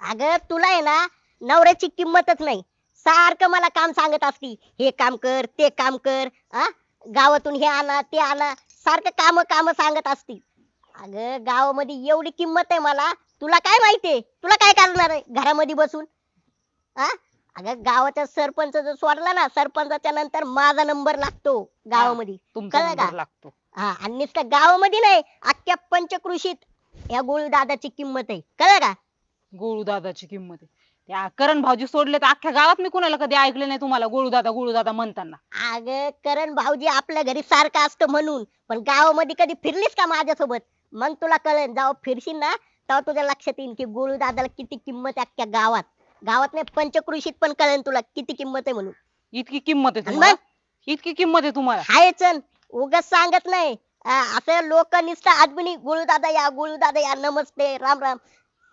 अगं तुला आहे ना नवऱ्याची किंमतच नाही. सारखं मला काम सांगत असती. हे काम कर ते काम कर आ? गावातून हे आणा ते आणा. सारखं काम काम सांगत असती. अगं गावामध्ये एवढी किंमत आहे मला. तुला काय माहितीये तुला काय करणार आहे घरामध्ये बसून? आ? अगं गावाचा सरपंच जर सोडला ना सरपंचाच्या नंतर माझा नंबर लागतो गावामध्ये. तुमचा कळलं का? नंबर लागतो. हा आणि नुसतं गावामध्ये नाही अख्ख्या पंचकृषीत या गोळू दादाची किंमत आहे. कळलं का? गोळू दादाची किंमत आहे. त्या करण भाऊजी सोडले तर अख्ख्या गावात मी कुणाला कधी ऐकलं नाही तुम्हाला गोळू दादा गोळू दादा म्हणताना. अगं करण भाऊजी आपल्या घरी सारखं असतं म्हणून पण गावामध्ये कधी फिरलीस का माझ्यासोबत? मग तुला कळेल जेव्हा फिरशील ना तेव्हा तुझ्या लक्षात येईल की गोळू दादाला किती किंमत आहे अख्ख्या गावात. गावात नाही पंचकृषीत पण कळेल तुला किती किंमत आहे म्हणून. इतकी किंमत आहे आणि तुम्हाला? मग? इतकी किंमत आहे तुम्हाला? हायच उगाच सांगत नाही. असं लोक नुसतं आदमिनी गुळू दादा या गुळू दादा या नमस्ते राम राम.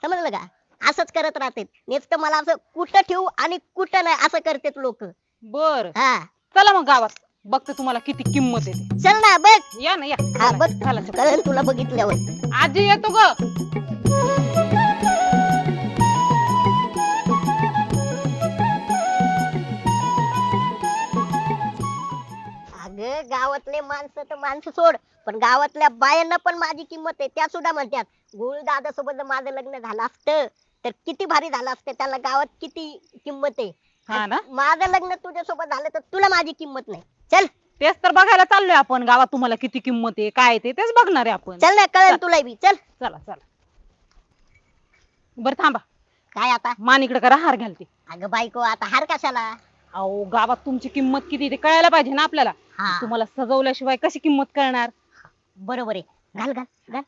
समजलं का? असंच करत राहते. नुसतं मला असं कुठं ठेवू आणि कुठं नाही असं करतात लोक. बर. हा. चला मग गावात. बघते तुम्हाला किती किंमत आहे ते. चल ना बघ. या ना या. हा चला, बघ. चला, चला. कळेल तुला बघितल्यावर. आजी येतो ग. अगं गावातले माणसं तर माणसं सोड पण गावातल्या बायांना पण माझी किंमत आहे त्या सुद्धा म्हणतात गुळ दादा सोबत जर माझं लग्न झालं असतं तर किती भारी झालं असतं त्याला गावात किती किंमत आहे. हा ना? माझं लग्न तुझ्यासोबत झालं तर तुला माझी किंमत नाही. चल. तेच तर बघायला चाललोय आपण गावात तुम्हाला किती किंमत आहे काय आहे ते तेच बघणार आहे आपण. चल ना कळेल तुला बी. चल. चला चला. बर थांबा. काय आता? मानीकडे करा हार घालते. अगं बायको आता हार कशाला? अहो गावात तुमची किंमत किती ते कळायला पाहिजे ना आपल्याला. हा. तुम्हाला सजवल्याशिवाय कशी किंमत कळणार बरोबर आहे. घाल घाल घाल.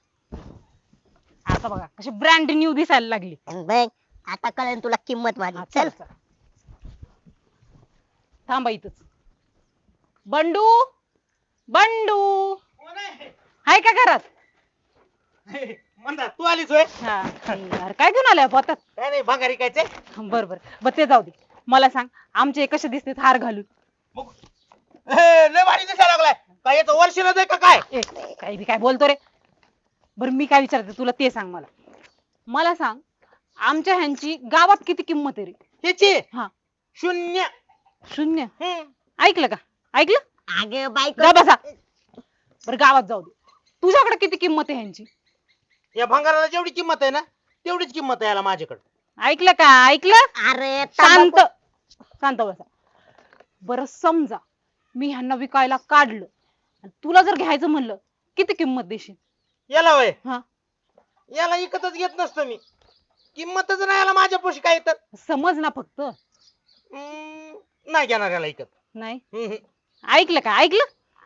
आता बघा कशी ब्रँड न्यू दिसायला लागली. बघ आता कळेल तुला किंमत माझी. हा, चल. चला, चला. थांबा इथंच. बंडू? बंडू? हाय का घरात? म्हणता तू आलीच होय? हा. काय घेऊन आलाय पोतात काय नाही भंगारी कायचे बर बर. बर ते जाऊ दे. मला सांग आमचे कसे दिसते हार घालून? लय भारी दिसायला लागलाय. काय याचं न का काय? ए काही बी काय बोलतो रे. बर मी काय विचारते तुला ते सांग मला. मला सांग आमच्या ह्यांची गावात किती किंमत आहे रे? ह्याची? हा. शून्य. शून्य? हम्म. ऐकलं का? ऐकलं? अगं बायको. जा बसा. बर गावात जाऊ दे. तुझ्याकडे किती किंमत आहे ह्यांची? या भंगाराला जेवढी किंमत आहे ना तेवढीच किंमत आहे याला माझ्याकडे. ऐकलं का? ऐकलं? अरे शांत. शांत बसा. बरं समजा मी ह्यांना विकायला काढलं. आणि तुला जर घ्यायचं म्हणलं किती किंमत देशील? याला वय. हा. याला इकतच घेत नसतो मी. किंमतच नाही याला माझ्या पोशी काय तर. समज ना फक्त. हम्म, नाही घेणार याला इकत. नाही? हम्म. ऐकलं का? ऐकलं?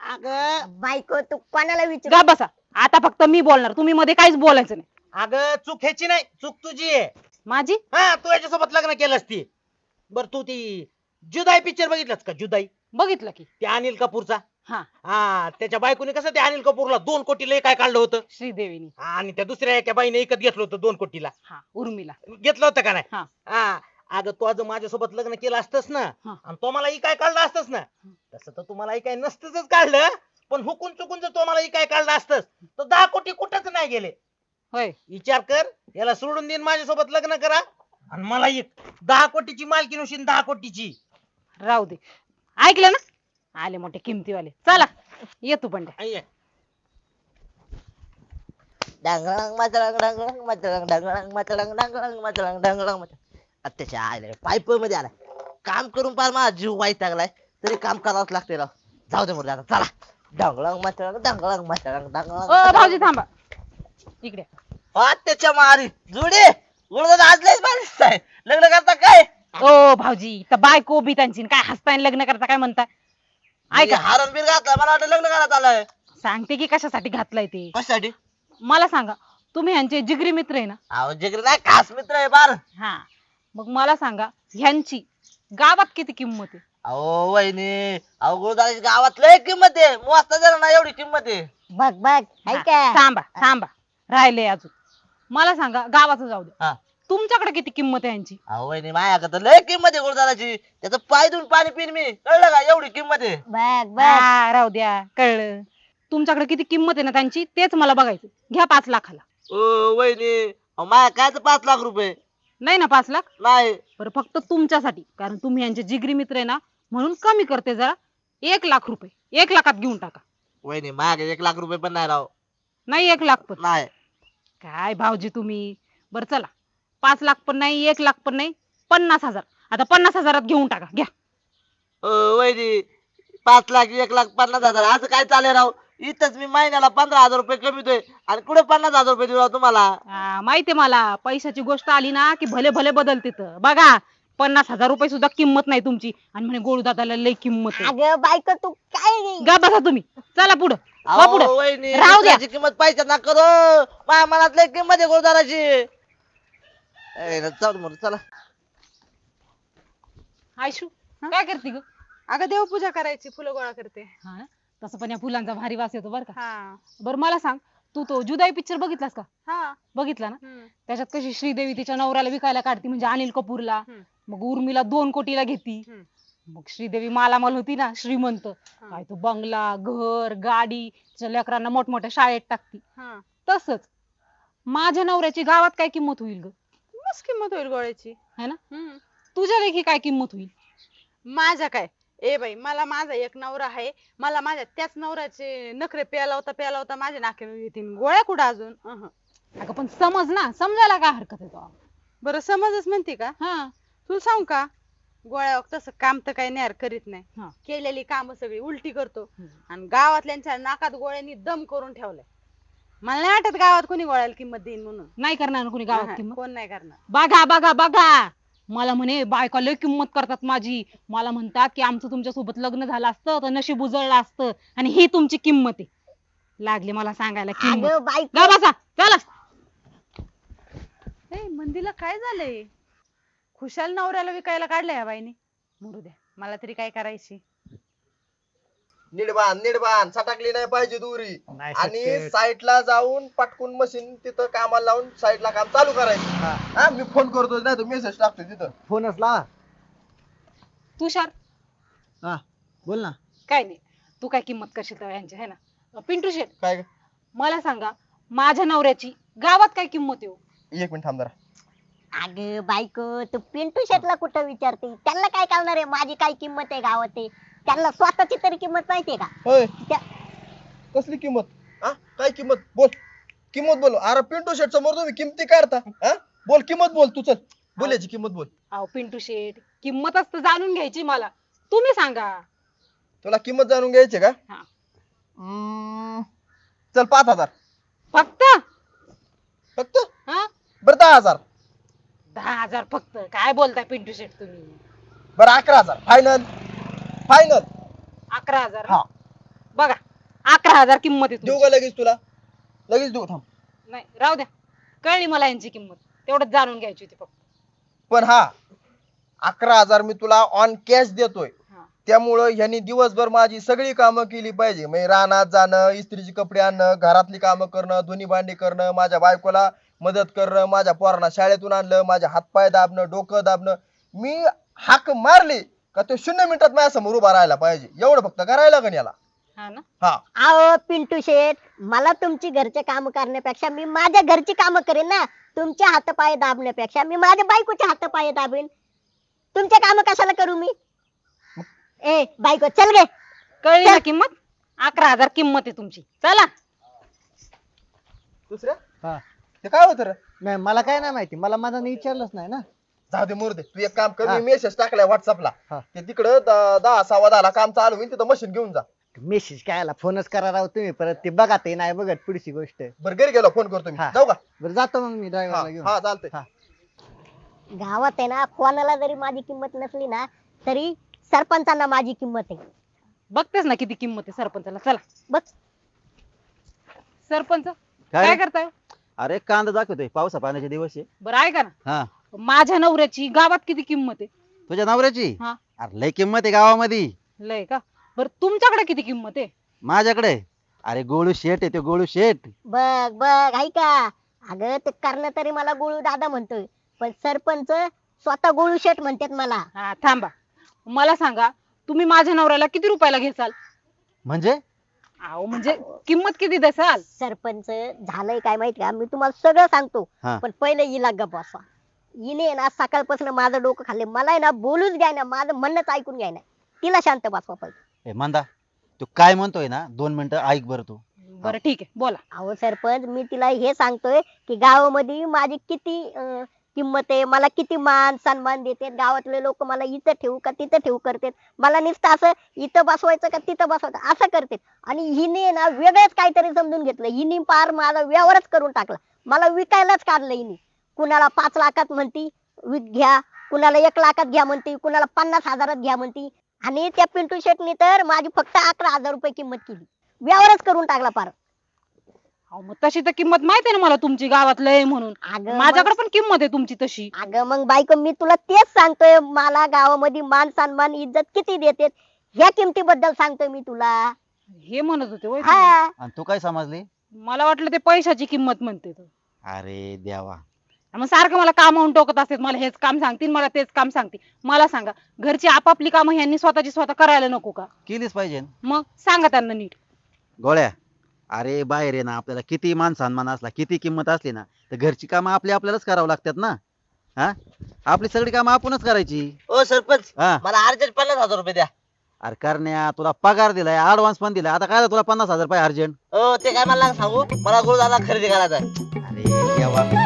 अगं बायको तू कोणाला विचार? गा बसा. आता फक्त मी बोलणार. तुम्ही मध्ये काहीच बोलायचं नाही. अगं चूक ह्याची नाही. चूक तुझी आहे. माझी? हा तू याच्यासोबत लग्न केलंस ती. बर तू ती जुदाई पिक्चर बघितलास का? जुदाई. बघितलं की. त्या अनिल कपूरचा? हा. हा त्याच्या बायकोने कसं त्या अनिल कपूरला दोन कोटीला काय काढलं होतं? श्रीदेवीनी. आणि त्या दुसऱ्या एका बाईने विकत घेतलं होतं दोन कोटीला. हा उर्मिला. घेतलं होतं का नाही? हा. हा. अगं तू आज माझ्यासोबत लग्न केलं असतंस ना. हा. आणि तो मला काय काढलं असतंस ना? तसं तर तुम्हाला काय नसतंच काढलं पण हुकून चुकून जर तो मला काय काढलं असतंस तर दहा कोटी कुठंच नाही गेले. होय. विचार कर याला सोडून देईन माझ्यासोबत लग्न करा. आणि मला एक दहा कोटीची मालकी नशीन दहा कोटीची. राहू दे. ऐकलं ना? आले मोठे किमतीवाले. चला ये तू पण आई आहे. डांगळंग मचळंग डांगळंग मचळंग डांगळंग मचळंग डांगळंग मचळंग डांगळंग मचळंग अत्याच्या आले पाईपमध्ये आलाय. काम करून पार माझा जीव वाईट लागलाय. तरी काम करावंच लागते राव. जाऊ दे मुर्दा आता चला. डांगळंग मचळंग डांगळंग मचळंग डांगळंग ओ भाऊजी थांबा. इकडे. अत्याच्या मारी. जुडे. गुळदाद आज लयच भारी दिसताय. लग्न करता काय? ओ भाऊजी तर बायको बी त्यांची काय हसताय लग्न करता काय म्हणता ऐका. हारण बीर घातला मला वाटलं लग्न करत आलाय सांगते की कशासाठी घातलाय ते. कशासाठी? मला सांगा तुम्ही ह्यांचे जिगरी मित्र आहे ना? अहो जिगरी नाही खास मित्र आहे बार हा. मग मला सांगा ह्यांची गावात किती किंमत आहे? अहो वहिनी अहो गुळदादाची गावात लय किंमत आहे. मोजता जरा ना एवढी किंमत आहे. बघ बघ हाय हा, का थांबा थांबा. राहिले अजून. मला सांगा गावाचं जाऊ द्या हा. तुमच्याकडे किती किंमत आहे यांची? अहो वहिनी माझ्याकडे तर लय किंमत आहे गुळदादाची त्याचं पाय देऊन पाणी पिन मी. कळलं का? एवढी किंमत आहे. बघ बघ. हा, राहू द्या. कळलं. तुमच्याकडे किती किंमत आहे ना त्यांची? तेच मला बघायचं. घ्या पाच लाखाला. ओ वहिनी अहो, माझ्या कायच पाच लाख रुपये? नाही ना पाच लाख? नाही. बरं फक्त तुमच्यासाठी. कारण तुम्ही यांचे जिगरी मित्र आहे ना म्हणून कमी करते जरा. एक लाख रुपये. एक लाखात घेऊन टाका. वहिनी माझ्या एक लाख रुपये पण नाही राव. नाही एक लाख पण. नाही. काय भाऊजी तुम्ही. बरं चला. पाच लाख पण नाही एक लाख पण नाही पन्नास हजार. आता पन्नास हजारात घेऊन टाका घ्या. पाच लाख एक लाख पन्नास हजार असं काय चालेल राव? इथंच मी महिन्याला पंधरा हजार रुपये कमीतोय आणि कुठे पन्नास हजार रुपये देऊ राव तुम्हाला? आ, माहितीये मला पैशाची गोष्ट आली ना की भले भले बदलते तर बघा पन्नास हजार रुपये सुद्धा किंमत नाही तुमची. आणि म्हणे गोळू दादाला लई किंमत आहे. अगं बायको तू काय गा बसा तुम्ही. चला पुढं. वा पुढं. वहिनी राहू द्या. दुसऱ्याची किंमत पैशात ना करो. माझ्या मनात लय किंमत आहे गुरुदाराची ए, जाऊ दे मरू, चला. आयशू काय करते ग? अगं देवपूजा करायची फुलं गोळा करते. हा ना? तसं पण या फुलांचा भारी वास येतो बरं का. हा. बरं मला सांग तू तो जुदाई पिक्चर बघितलास का? हा. बघितला ना? हम्म. त्याच्यात कशी श्रीदेवी तिच्या नवऱ्याला विकायला काढती म्हणजे अनिल कपूरला हम्म. मग उर्मिला दोन कोटीला घेती. हम्म. मग श्रीदेवी मालामाल होती ना श्रीमंत. काय तो बंगला घर गाडी तिच्या लेकरांना मोठमोठ्या शाळेत टाकती. हा. तसंच माझ्या नवऱ्याची गावात काय किंमत होईल ग? मस्त किंमत होईल गोळ्याची है ना? हम्म. तुझ्या लेखी काय किंमत होईल? माझ्या काय? ए बाई मला माझा एक नवरा आहे. मला माझ्या त्याच नवऱ्याचे नखरे प्याला होता प्याला होता माझ्या नाक्यावर येतील. गोळ्या कुठं अजून? अहं. अगं पण समज ना समजायला काय हरकत आहे तो? बरं समजच म्हणते का? हा. तुला सांग का? गोळ्या तसं काम तर काही नाही करीत हा. नाही केलेली काम सगळी उलटी करतो. हम्म. आणि गावातल्यांच्या नाकात गोळ्यांनी दम करून ठेवलाय. मला नाही वाटत गावात कोणी गोळ्याला किंमत देईन म्हणून. नाही करणार ना कोणी गावात किंमत? कोण नाही करणार. बघा बघा बघा. मला म्हणे बायका लय किंमत करतात माझी. मला म्हणतात की आमचं तुमच्यासोबत लग्न झालं असतं तर नशीब उजळलं असतं. आणि ही तुमची किंमत आहे. लागले मला सांगायला किंमत. अगं बायको. गा बसा चला ए मंदीला काय झालंय? खुशाल नवऱ्याला विकायला काढलंय या बाईने. मरू द्या. मला तरी काय करायची? निडबान निडबान सटाकली नाही पाहिजे दुरी. नाही आणि शक्य. साईटला जाऊन पटकून मशीन तिथं कामाला लावून साईटला काम चालू करायचं. हा. मी फोन करतो नाही तर मेसेज टाकतो तिथं. फोनच लावा. तुषार. हा बोल ना. काय नाही तू काय किंमत करशील तेव्हा यांची है ना? पिंटू शेट काय ग? मला सांगा माझ्या नवऱ्याची गावात काय किंमत येऊ एक मिनिट थांब जरा. अगं बायको तू पिंटू शेटला कुठं विचारते? त्यांना काय कळणार आहे? माझी काय किंमत आहे गावात ते? त्यांना स्वतःची तरी किंमत माहितीये का? होय. त्या- कसली किंमत? हा? काय किंमत? बोल. किंमत बोल. अरे पिंटू शेट समोर तुम्ही किमती काढता हा? बोल किंमत बोल तू चल. बोल याची किंमत बोल. अहो पिंटू शेट किंमतच तर जाणून घ्यायची मला. तुम्ही सांगा. तुला किंमत जाणून घ्यायची का? हा. हम्म, चल पाच हजार. फक्त? फक्त? हा? बरं दहा हजार. दहा हजार फक्त. काय बोलताय पिंटू शेट तुम्ही? बरं अकरा हजार. फायनल फायनल अकरा हजार? हा. बघा अकरा हजार किंमत आहे देऊ तुमची. का लगेच तुला? लगेच देऊ थांब. नाही राहू द्या. कळली मला यांची किंमत. तेवढंच जाणून घ्यायची होती फक्त. पण हा अकरा हजार मी तुला ऑन कॅश देतोय. हा. त्यामुळं ह्यांनी दिवसभर माझी सगळी कामं केली पाहिजे. म्हणजे रानात जाणं इस्त्रीचे कपडे आणणं घरातली कामं करणं धुनी भांडी करणं माझ्या बायकोला मदत करणं माझ्या पोरांना शाळेतून आणलं माझ्या हातपाय दाबणं डोकं दाबणं. मी हाक मारली का तो शून्य मिनिटात माझ्यासमोर उभा राहायला पाहिजे. एवढं फक्त करायला लागेल याला. हा ना? हा. पिंटू शेट मला तुमची घरचे काम करण्यापेक्षा मी माझ्या घरची कामं करेन ना. तुमच्या हातपाय दाबण्यापेक्षा मी माझ्या बायकोच्या हातपाय दाबेन. तुमचे काम कशाला करू मी? ए बायको चल गे. कळली ना किंमत? अकरा हजार किंमत आहे तुमची. चला. दुसऱ्या? हा. ते काय होतं रे? नाही मला काय नाही माहिती. मला मनाने विचारलंच नाही ना. जाऊ दे मोर दे. तू एक काम कर हा. मी मेसेज टाकलाय व्हॉट्सअपला हा. ते तिकडं द- दहा सव्वा दहाला काम चालू होईल तिथं मशीन घेऊन जा. मेसेज काय आला फोनच करा राव तुम्ही परत. ते बघा ते नाही बघत पुढची गोष्ट. बरं घरी गेलो फोन करतो मी. हा. जाऊ का? बरं जातो मग मी हा ड्रायव्हरला घेऊन. हा चालतंय. हा. गावात आहे ना कोणाला जरी माझी किंमत नसली ना तरी सरपंचांना माझी किंमत आहे. बघतेस ना किती किंमत आहे सरपंचाला? चला. बघ. सरपंच काय? करताय? अरे कांदा दाखवतोय पावसा पाण्याचे दिवस आहे. बरं ऐका ना. हा. माझ्या नवऱ्याची गावात किती किंमत आहे? तुझ्या नवऱ्याची? हा. अरे लय किंमत आहे गावामध्ये. लय का? बरं तुमच्याकडे किती किंमत आहे? माझ्याकडे? अरे गोळू शेट आहे ते गोळू शेट. बघ बघ ऐका. अगं ते कर्ण तरी मला गोळू दादा म्हणतोय. पण सरपंच स्वतः गोळू शेठ म्हणतात मला. हा थांबा. मला सांगा तुम्ही माझ्या नवऱ्याला किती रुपयाला घेसाल? म्हणजे? अहो म्हणजे किंमत किती दसाल? सरपंच झालंय काय माहीत का? मी तुम्हाला सगळं सांगतो. हा. पण पहिले हिला गप बसवा हिने ना सकाळपासून माझं डोकं खाल्ले. मला आहे ना बोलूच घ्याय ना माझं म्हणणंच ऐकून घ्याय ना तिला शांत बसवा पहिले. ए मंदा तू काय म्हणतोय ना? दोन मिनिटं ऐक बरं तू. बरं ठीक आहे. बोला. अहो सरपंच मी तिला हे सांगतोय की गावामध्ये माझी किती अं, किंमत आहे मला किती मान सन्मान देते गावातले लोक मला इथं ठेवू का तिथं ठेवू करतात? मला नुसतं असं इथं बसवायचं का तिथं बसवायचं असं करतात. आणि हिने ना वेगळंच काहीतरी समजून घेतलं. हिने पार माझा व्यवहारच करून टाकला. मला विकायलाच काढलं हिने. कुणाला पाच लाखात म्हणती विक घ्या. कुणाला एक लाखात घ्या म्हणती कुणाला पन्नास हजारात घ्या म्हणती. आणि त्या पिंटू शेटनी तर माझी फक्त अकरा हजार रुपये किंमत केली. व्यवहारच करून टाकला पार. अहो मग तशी तर किंमत माहिती आहे ना मला तुमची गावातलं आहे म्हणून. अगं माझ्याकडे पण किंमत आहे तुमची तशी. अगं मग बायको मी तुला तेच सांगतोय मला गावामध्ये मान सन्मान इज्जत किती देते ह्या किमतीबद्दल सांगतोय मी तुला. हे म्हणत होते होय तुम्ही? हा आणि तू काय समजली? मला वाटलं ते पैशाची किंमत म्हणते तो. अरे देवा. मग सारखं मला कामावून टोकत असतात मला हेच काम सांगतील मला तेच काम सांगतील. मला सांगा घरची आपापली कामं ह्यांनी स्वतःची स्वतः करायला नको का? केलीच पाहिजे. मग सांगा त्यांना नीट. गोळ्या. अरे बाहेर आहे ना आपल्याला किती मान सन्मान असला किती किंमत असली ना तर घरची कामं आपली आपल्यालाच करावं लागतात ना. हा? आपली सगळी कामं आपणच करायची. ओ सरपंच. हा. मला अर्जंट पन्नास हजार रुपये द्या. अरे करण्या तुला पगार दिलाय ऍडव्हान्स पण दिलाय. आता काय तुला पन्नास हजार रुपये अर्जंट? हो ते काय मला सांगू? मला गुरुदाला खरेदी करायचा आहे. अरे देवा